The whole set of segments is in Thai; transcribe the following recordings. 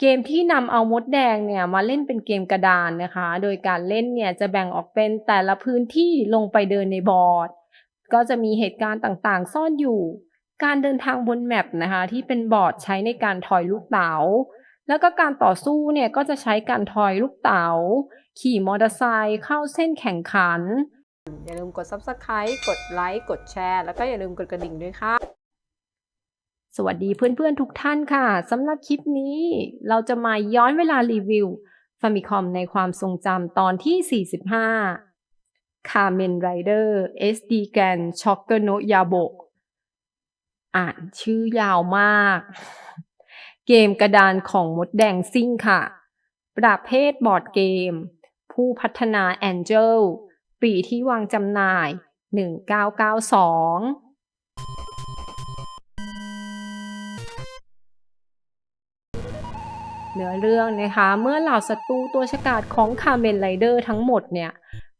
เกมที่นำเอามดแดงเนี่ยมาเล่นเป็นเกมกระดานนะคะ โดยการเล่นเนี่ยจะแบ่งออกเป็นแต่ละพื้นที่ลงไปเดินในบอร์ด ก็จะมีเหตุการณ์ต่างๆ ซ่อนอยู่ การเดินทางบนแมปนะคะที่เป็นบอร์ดใช้ในการทอยลูกเต๋า แล้วก็การต่อสู้เนี่ยก็จะใช้การทอยลูกเต๋า ขี่มอเตอร์ไซค์เข้าเส้นแข่งขัน อย่าลืมกด Subscribe กดไลค์ กดแชร์ แล้วก็อย่าลืมกดกระดิ่งด้วยค่ะ สวัสดีเพื่อนๆทุกท่านค่ะสำหรับคลิปนี้เราจะมาย้อนเวลารีวิว Famicom ในความทรงจำตอนที่ 45 Kamen Rider SD Gan Shocker no Yabo อ่านชื่อยาวมาก เกมกระดานของมดแดงซิ่งค่ะ ประเภทบอร์ดเกม ผู้พัฒนา Angel ปีที่วางจำหน่าย 1992 เนื้อเรื่องนะคะ เมื่อเหล่าศัตรูตัวฉกาจของคาเมนไรเดอร์ทั้งหมดเนี่ย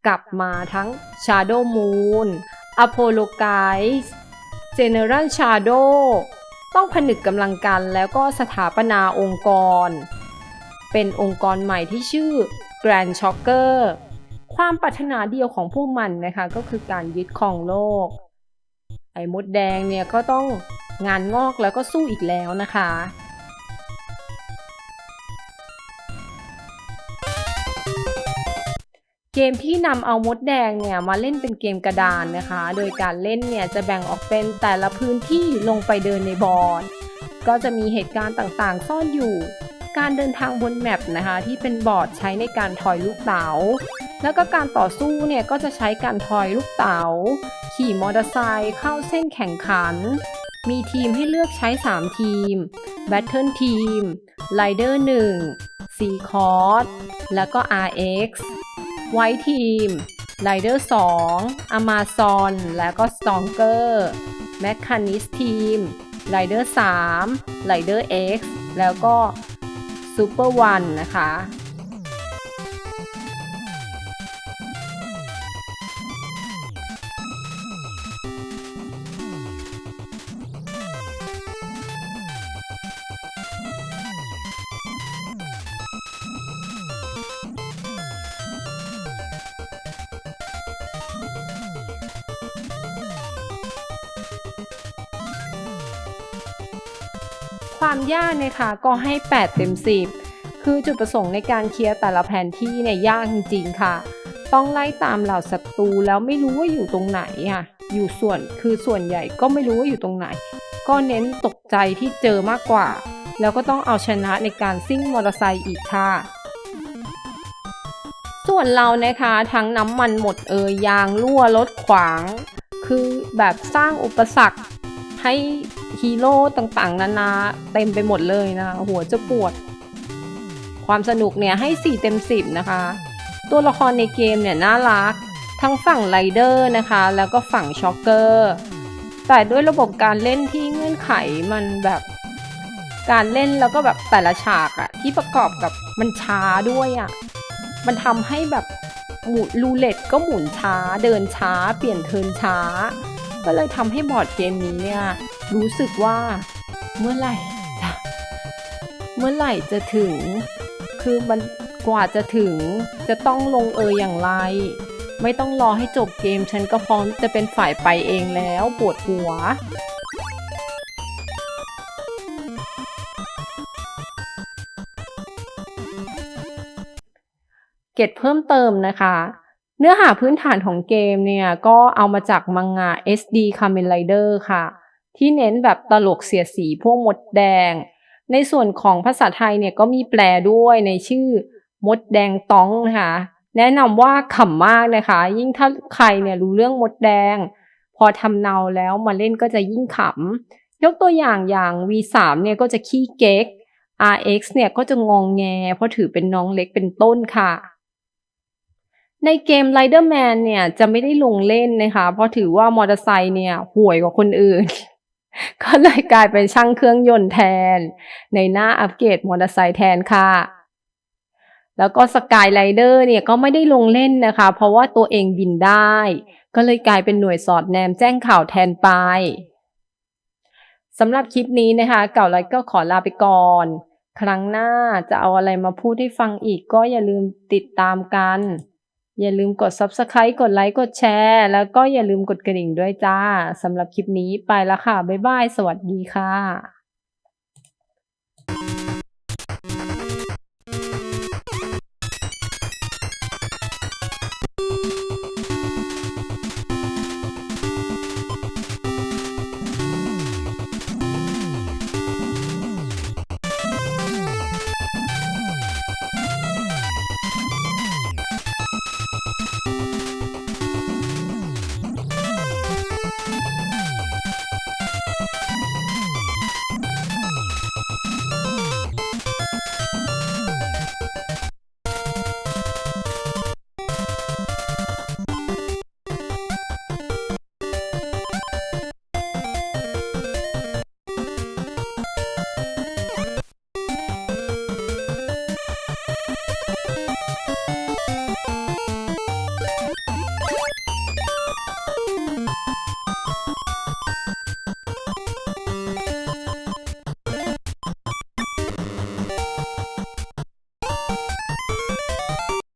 กลับมาทั้ง Shadow Moon Apollo Guys General Shadow ต้องผนึกกำลังกันแล้วก็สถาปนาองค์กร เป็นองค์กรใหม่ที่ชื่อ Grand Shocker ความปรารถนาเดียวของพวกมันนะคะก็คือการยึดครองโลก ไอ้มดแดงเนี่ยก็ต้องงานงอกแล้วก็สู้อีกแล้วนะคะ เกมที่นำเอามดแดงเนี่ยมาเล่นเป็นเกมกระดานนะคะ โดยการเล่นเนี่ยจะแบ่งออกเป็นแต่ละพื้นที่ลงไปเดินในบอร์ดก็จะมีเหตุการณ์ต่างๆ ซ่อนอยู่ การเดินทางบนแมปนะคะที่เป็นบอร์ดใช้ในการทอยลูกเต๋า แล้วก็การต่อสู้เนี่ยก็จะใช้การทอยลูกเต๋า ขี่มอเตอร์ไซค์เข้าเส้นแข่งขัน มีทีมให้เลือกใช้ 3 ทีม Battle Team Rider 1 C Course แล้วก็ RX ไวทีม Rider 2 Amazon แล้วก็ Stronger Mechanist Team Rider 3 Rider X แล้วก็ Super One นะคะ ความยากนะคะก็ให้ 8 เต็ม 10 คือจุดประสงค์ในการเคลียร์แต่ละแผนที่เนี่ยยากจริงๆค่ะ ต้องไล่ตามเหล่าศัตรูแล้วไม่รู้ว่าอยู่ตรงไหนอะอยู่ส่วนคือส่วนใหญ่ก็ไม่รู้ว่าอยู่ตรงไหน ก็เน้นตกใจที่เจอมากกว่า แล้วก็ต้องเอาชนะในการซิ่งมอเตอร์ไซค์อีกค่ะส่วนเรานะคะทั้งน้ำมันหมดเอยยางรั่วรถขวาง คือแบบสร้างอุปสรรค ให้ฮีโร่ต่างๆ นานาเต็มไปหมดเลยนะหัวจะปวด ความสนุกเนี่ยให้ 4 เต็ม 10 นะคะ ตัวละครในเกมเนี่ยน่ารัก ทั้งฝั่งไรเดอร์นะคะ แล้วก็ฝั่งช็อกเกอร์ แต่ด้วยระบบการเล่นที่เงื่อนไขมันแบบการเล่นแล้วก็แบบแต่ละฉากอะที่ประกอบกับมันช้าด้วยอะมันทำให้แบบหมุนรูเล็ตก็หมุนช้า เดินช้า เปลี่ยนเทินช้า ก็เลยทำให้บอร์ดเกมนี้เนี่ยรู้สึกว่าเมื่อไหร่จะเมื่อไหร่จะถึง คือมันกว่าจะถึงจะต้องลงเอยอย่างไร ไม่ต้องรอให้จบเกมฉันก็พร้อมจะเป็นฝ่ายไปเองแล้วปวดหัวเก็ตเพิ่มเติมนะคะ เนื้อหาพื้นฐานของเกมเนี่ยก็เอามาจากมังงะ SD Kamen Rider ค่ะ ที่เน้นแบบตลกเสียสีพวกมดแดง ในส่วนของภาษาไทยเนี่ยก็มีแปลด้วยในชื่อมดแดงต้องนะคะแนะนำว่าขำมากนะคะ ยิ่งถ้าใครเนี่ยรู้เรื่องมดแดง พอทำเนาแล้วมาเล่นก็จะยิ่งขำยกตัวอย่างอย่าง V3 เนี่ยก็จะขี้เก๊ก RX เนี่ยก็จะงองแง เพราะถือเป็นน้องเล็กเป็นต้นค่ะ ในเกม Riderman เนี่ยจะไม่ได้ลงเล่นนะคะ เพราะถือว่ามอเตอร์ไซค์เนี่ยห่วยกว่าคนอื่น ก็เลยกลายเป็นช่างเครื่องยนต์แทน ในหน้าอัปเกรดมอเตอร์ไซค์แทนค่ะ แล้วก็สกายไรเดอร์เนี่ยก็ไม่ได้ลงเล่นนะคะ เพราะว่าตัวเองบินได้ ก็เลยกลายเป็นหน่วยสอดแนมแจ้งข่าวแทนไปสำหรับคลิปนี้นะคะ เก่าไลก็ขอลาไปก่อน ครั้งหน้าจะเอาอะไรมาพูดให้ฟังอีกก็อย่าลืมติดตามกัน อย่าลืมกด Subscribe กดไลค์ กดแชร์ แล้วก็อย่าลืมกดกระดิ่งด้วยจ้าสำหรับคลิปนี้ไปแล้วค่ะ บ๊ายบาย สวัสดีค่ะ